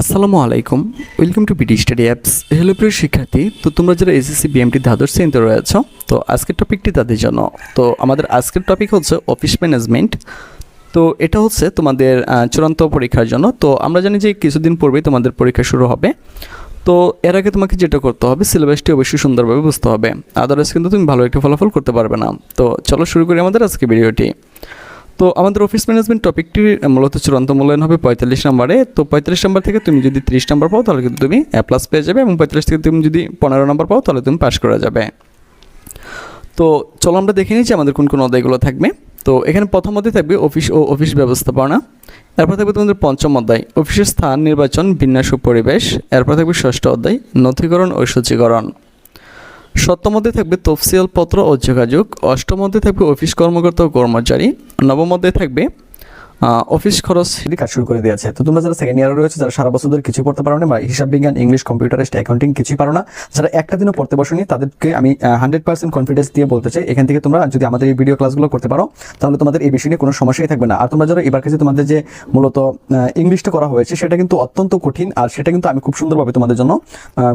আসসালামু আলাইকুম। Welcome to BD study apps hello প্রিয় শিক্ষার্থী। তো তোমরা যারা এসএসসি বিএমটি দ্বাদশ শ্রেণীতে রয়েছ, তো আজকের টপিকটি তাদের জন্য। তো আমাদের আজকের টপিক হচ্ছে অফিস ম্যানেজমেন্ট তো এটা হচ্ছে তোমাদের চূড়ান্ত পরীক্ষার জন্য। তো আমরা জানি যে কিছুদিন পূর্বেই তোমাদের পরীক্ষা শুরু হবে। তো এর আগে তোমাকে যেটা করতে হবে সিলেবাসটি অবশ্যই সুন্দরভাবে বুঝতে হবে। আদারওয়াইজ কিন্তু তুমি ভালো একটি ফলাফল করতে পারবে না। তো চলো শুরু করি আমাদের আজকে ভিডিওটি তো আমাদের অফিস ম্যানেজমেন্ট টপিকটি মূলত চূড়ান্ত মূল্যায়ন হবে পঁয়তাল্লিশ নম্বরে। তো পঁয়তাল্লিশ নম্বর থেকে তুমি যদি ত্রিশ নম্বর পাও, তাহলে কিন্তু তুমি এ প্লাস পেয়ে যাবে এবং পঁয়তাল্লিশ থেকে তুমি যদি পনেরো নম্বর পাও, তাহলে তুমি পাস করা যাবে। তো চলো আমরা দেখে যে আমাদের কোন কোন অধ্যায়গুলো থাকবে। তো এখানে প্রথম অধ্যায় থাকবে অফিস ও অফিস ব্যবস্থাপনা। এরপর থাকবে তোমাদের পঞ্চম অধ্যায় অফিসের স্থান, নির্বাচন, বিন্যাস ও পরিবেশ। এরপর থাকবে ষষ্ঠ অধ্যায়, নথিকরণ ও সূচীকরণ। সপ্তম অধ্যায়ে থাকবে তফসিল পত্র ও যোগাযোগ অষ্টম অধ্যায়ে থাকবে অফিস কর্মকর্তা ও কর্মচারী নবম অধ্যায়ে থাকবে অফিস খরচ কাজ শুরু করে দিয়েছে। তো তোমরা যারা সেকেন্ড ইয়ারে রয়েছে, যারা সারা বছর ধরে কিছু পড়তে পারো না বা হিসাব বিজ্ঞান ইংলিশ কম্পিউটারিস্ট অ্যাকাউন্টিং কিছুই পারো না, যারা একটা দিনও পড়তে বসনি, তাদেরকে আমি হান্ড্রেড পার্সেন্ট কনফিডেন্স দিয়ে বলতে চাই, এখান থেকে তোমরা যদি আমাদের এই ভিডিও ক্লাসগুলো করতে পারো, তাহলে তোমাদের এই বিষয় নিয়ে কোনো সমস্যাই থাকবে না। আর তোমরা যারা এবার কাছে তোমাদের যে মূলত ইংলিশটা করা হয়েছে, সেটা কিন্তু অত্যন্ত কঠিন, আর সেটা কিন্তু আমি খুব সুন্দরভাবে তোমাদের জন্য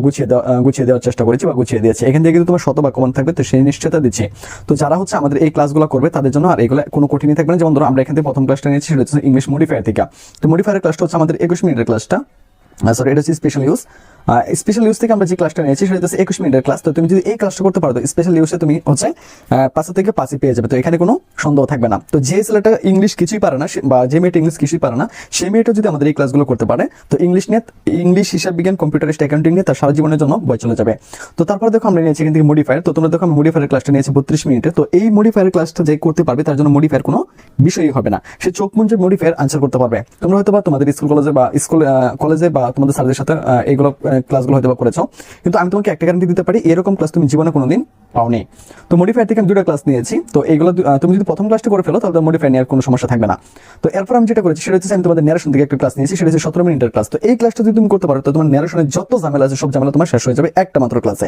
গুছিয়ে দেওয়া গুছিয়ে দেওয়ার চেষ্টা করেছি বা গুছিয়ে দিয়েছি। এখান থেকে কিন্তু তোমার শতভাগ কমন থাকবে, তো সেই নিশ্চয়তা দিচ্ছি। তো যারা হচ্ছে আমাদের এই ক্লাসগুলো করবে, তাদের জন্য আর এগুলো কোনো কঠিনই থাকবে না। যেমন ধরো, আমরা এখান থেকে প্রথম ক্লাসটা নিয়েছি হচ্ছে ইংলিশ মডিফায়ার থেকে। তো মডিফায়ার ক্লাসটা হচ্ছে আমাদের একুশ মিনিটের ক্লাসটা সরি এটা হচ্ছে স্পেশাল ইউজ স্পেশাল ইউজ থেকে আমরা যে ক্লাসটা নিয়েছি, সেটা হচ্ছে একুশ মিনিটের ক্লাস তো তুমি যদি এই ক্লাসটা করতে পারো স্পেশাল ইউজে তুমি হচ্ছে পাঁচে থেকে পাঁচই পেয়ে যাবে। তো এখানে কোনো সন্দেহ থাকবে না। তো যে ছেলেটা ইংলিশ কিছুই পারে না বা যে মেয়েটা ইংলিশ কিছুই পারে না সেই মেয়েটা যদি আমাদের এই ক্লাসগুলো করতে পারে, তো ইংলিশ নিয়ে ইংলিশ হিসাব বিজ্ঞান কম্পিউটারিস্ট অ্যাকাউন্টিং নিয়ে তার সারা জীবনের জন্য বই চলে যাবে। তো তারপর দেখো আমরা নিয়েছি এখান থেকে মডিফায়ার তো তোমরা দেখো আমি মডিফায়ার ক্লাসটা নিয়েছি বত্রিশ মিনিটে। তো এই মডিফায়ার ক্লাসটা যে করতে পারবে, তার জন্য মডিফায়ার কোনো বিষয়ই হবে না। সে চোখ মুঞ্জে মডিফায়ার আনসার করতে পারবে। তোমরা হয়তো বা তোমাদের স্কুল কলেজে বা স্কুল কলেজে বা তোমাদের স্যারদের সাথে এইগুলো ক্লাসগুলো হয়তো করেছ। কিন্তু আমি তোমাকে একটা গ্যারান্টি দিতে পারি, এরকম ক্লাস তুমি জীবনে কোনোদিন পাওনি। তো মডিফাই থেকে আমি দুটো ক্লাস নিয়েছি। তো এইগুলো তুমি যদি প্রথম ক্লাসটা করে ফেলো, তাহলে মডিফাই নেওয়ার কোনো সমস্যা থাকবে না। তো এরপর আমি যেটা করেছি, সেটা হচ্ছে আমি তোমাদের ন্যারেশন থেকে একটা ক্লাস নিয়েছি, সেটা হচ্ছে সতেরো মিনিটের ক্লাস তো এই ক্লাসটা যদি তুমি করতে পারো, তো তোমার ন্যারেশনের যত ঝামেলা আছে, সব ঝামেলা তোমার শেষ হয়ে যাবে একটা মাত্র ক্লাসে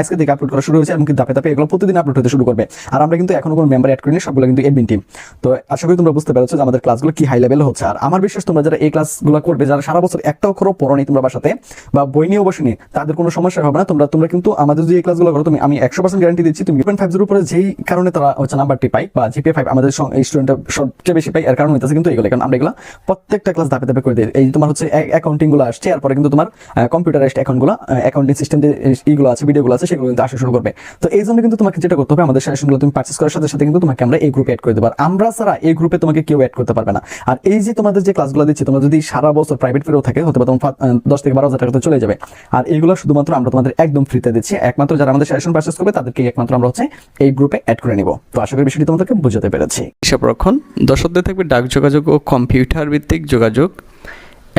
আজকে থেকে আপলোড করা শুরু হয়েছে এমনকি ধাপে ধাপে এগুলো প্রতিদিন আপলোড হতে শুরু করবে। আর আমরা কিন্তু এখনও কোনো মেম্বার অ্যাড করিনি, সবগুলো কিন্তু এডমিন টিম তো আশা করি তোমরা বুঝতে পেরেছ যে আমাদের ক্লাসগুলো কি হাই লেভেল হচ্ছে। আর আমার বিশ্বাস তোমরা যারা এই ক্লাসগুলো করবে, যারা সারা বছর একটা অক্ষরও পড়নি তোমরা বাসাতে বা বই নিয়েও বসেনি তাদের কোনো সমস্যা হবে না। তোমরা তোমরা কিন্তু আমাদের যে এই ক্লাসগুলো করো, তুমি, আমি একশো পার্সেন্ট গ্যারান্টি দিচ্ছি, তুমি পয়েন্ট ফাইভ উপরে যেই কারণে তারা হচ্ছে নাম্বারটি পাই বা জিপে ফাইভ আমাদের স্টুডেন্ট সবচেয়ে বেশি পাই এর কারণ হইতেছে কিন্তু এগুলো। কারণ আমরা এগুলো প্রত্যেকটা ক্লাস ধাপে ধাপে করে দিই। এই তোমার হচ্ছে অ্যাকাউন্টিংগুলো আসছে, এরপরে কিন্তু তোমার কম্পিউটারাইজড অ্যাকাউন্টগুলো অ্যাকাউন্টিং সিস্টেম যে এইগুলো আছে ভিডিওগুলো আছে সেগুলো কিন্তু আসা শুরু করবে। তো এই জন্য কিন্তু তোমাকে যেটা করতে হবে, আমাদের সেশনগুলো তুমি পার্চেস করার সাথে সাথে কিন্তু তোমাকে আমরা এই গ্রুপে অ্যাড করে দেবো। আমরা ছাড়া এই গ্রুপে তোমাকে কেউ অ্যাড করতে পারবে না। আর এই যে তোমাদের যে ক্লাসগুলো দিচ্ছি, তোমরা যদি সারা বছর প্রাইভেট ফিরেও থাকে হতে পারে তোমার দশ থেকে বারো হাজার টাকা চলে যাবে। আর এইগুলো শুধুমাত্র আমরা তোমাদের একদম ফ্রিতে দিচ্ছি। একমাত্র যারা আমাদের সেশন পার্চেস করবে, তাদেরকে একমাত্র আমরা হচ্ছে এই গ্রুপে অ্যাড করে নিব। তো আশা করি বিষয়টি তোমাদেরকে বুঝাতে পেরেছি। হিসাব রক্ষণ দশ অধ্যায়ে থাকবে ডাক যোগাযোগ ও কম্পিউটার ভিত্তিক যোগাযোগ।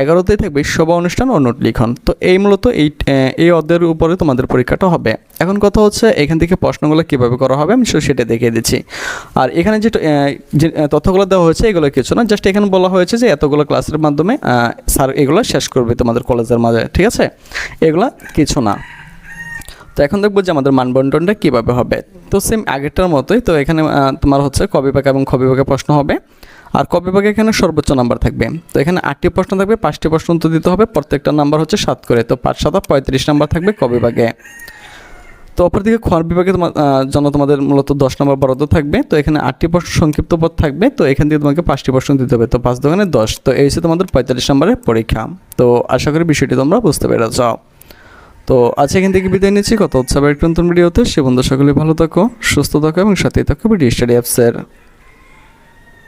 এগারোতে থাকবে সভা অনুষ্ঠান ও নোট লিখন। তো এই মূলত এই এই অধ্যায়ের উপরে তোমাদের পরীক্ষাটা হবে। এখন কথা হচ্ছে এখান থেকে প্রশ্নগুলো কীভাবে করা হবে আমি সেটা দেখিয়ে দিচ্ছি। আর এখানে যে তথ্যগুলো দেওয়া হয়েছে এগুলো কিছু না, জাস্ট এখানে বলা হয়েছে যে এতগুলো ক্লাসের মাধ্যমে স্যার এগুলো শেষ করবে তোমাদের কলেজের মাঝে, ঠিক আছে? এগুলো কিছু না। তো এখন দেখব যে আমাদের মানবন্টনটা কীভাবে হবে। তো সেম আগেরটার মতোই, তো এখানে তোমার হচ্ছে ক বিভাগ এবং খ বিভাগে প্রশ্ন হবে। আর ক বিভাগে এখানে সর্বোচ্চ নাম্বার থাকবে। তো এখানে আটটি প্রশ্ন থাকবে, পাঁচটি প্রশ্ন উত্তর দিতে হবে, প্রত্যেকটা নাম্বার হচ্ছে সাত করে, তো পাঁচ, সাত পঁয়ত্রিশ নাম্বার থাকবে ক বিভাগে তো অপরদিকে খোয়ার বিভাগে তোমার জন্য তোমাদের মূলত দশ নম্বর বরাদ্দ থাকবে, তো এখানে আটটি প্রশ্ন সংক্ষিপ্ত পদ থাকবে, তো এখান থেকে তোমাকে পাঁচটি প্রশ্ন দিতে হবে, তো পাঁচ দোকানে দশ, তো এই হচ্ছে তোমাদের পঁয়তাল্লিশ নম্বরের পরীক্ষা। তো আশা করি বিষয়টি তোমরা বুঝতে পেরেছ। তো আজ এখান থেকে বিদায় নিচ্ছি কত উৎসবের নতুন ভিডিওতে, সে বন্ধু সকলে ভালো থাকো, সুস্থ থাকো এবং সাথেই থাকো ভিডিও স্টাডি অ্যাপসের।